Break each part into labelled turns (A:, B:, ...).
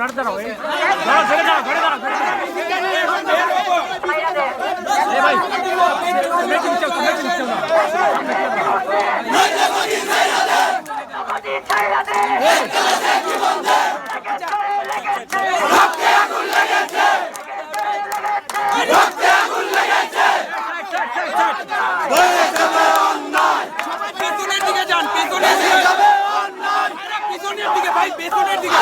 A: ওনার দাঁড়াও এই দাঁড়াও ঘরে দাঁড়াও ঘরে দাঁড়াও। পেছনের দিকে ভাই পেছনের দিকে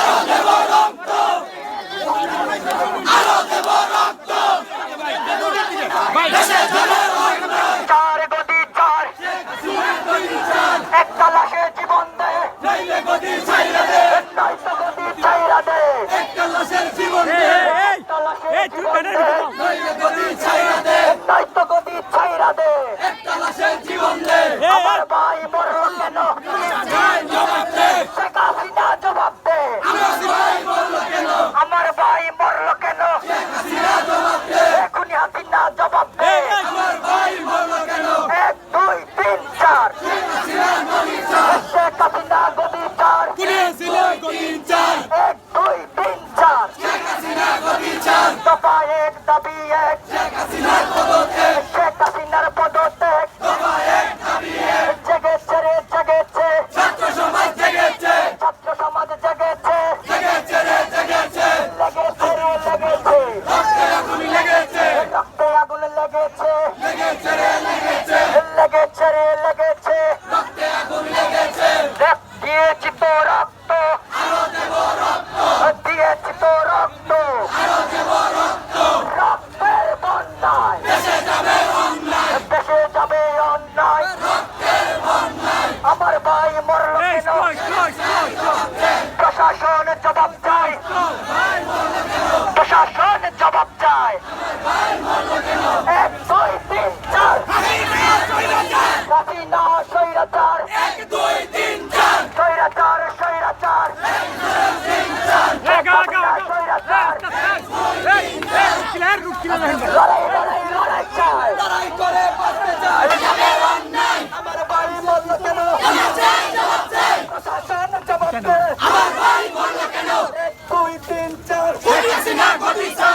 A: Sinatra, Lisa!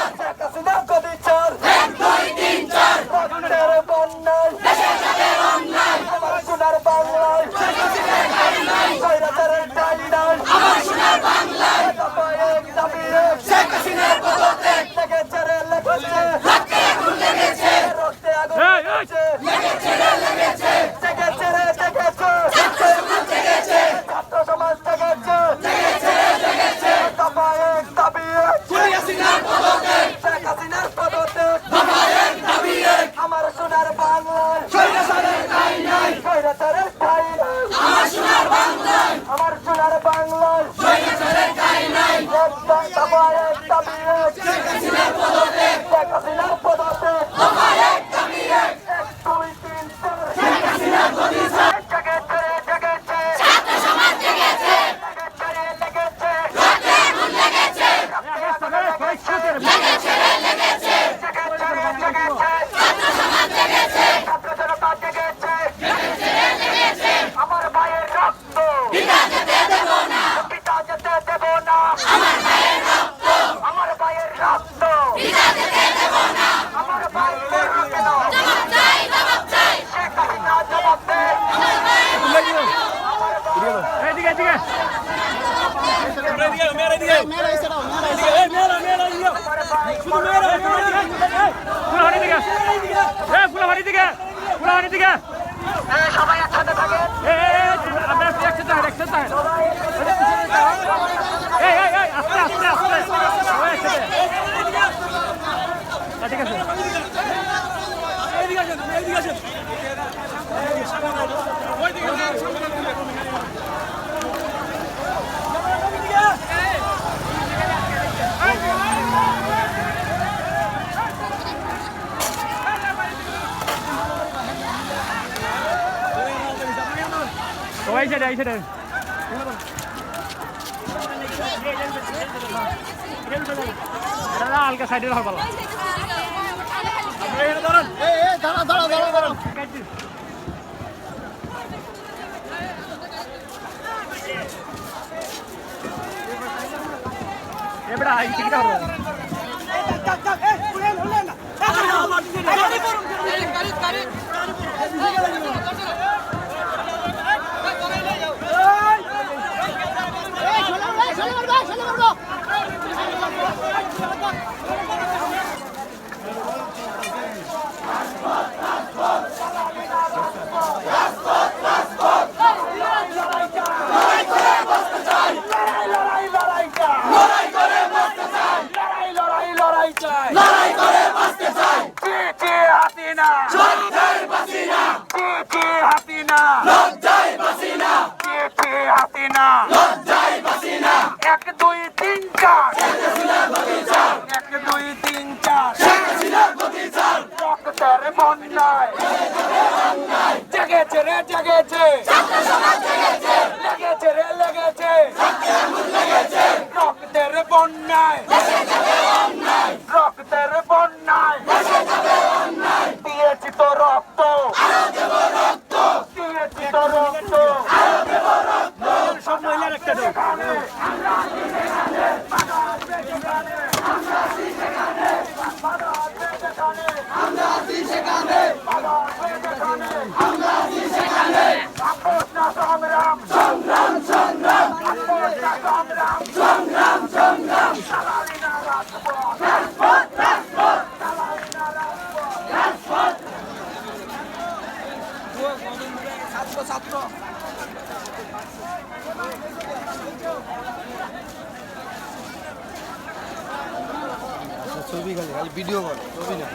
A: Yeah. দিকে। সবাই
B: সেটা এই সেটা হালকা সাইডে ভালো
C: দাঁড়া দাঁড়া দাঁড়া দাঁড়া
B: এবারে এই টিকিট হবে
A: লড়াই লড়াই লড়াই চাই লড়াই করে বাঁচতে চাই লড়াই লড়াই চাই। লড়াই করে বাঁচতে চাই। জি হাসিনা লজ্জায় বাসিনা জি জি হাসিনা লজ্জায় বাসিনা হাসিনা লজ্জায় বাসিনা এক দুই তিন চার। এক দুই তিন চার। রক্তের বন্যায়। জেগেছে রে জেগেছে। লেগেছে রে লেগেছে। রক্তের বন্যায়।
C: ভিডিও কর ছবি না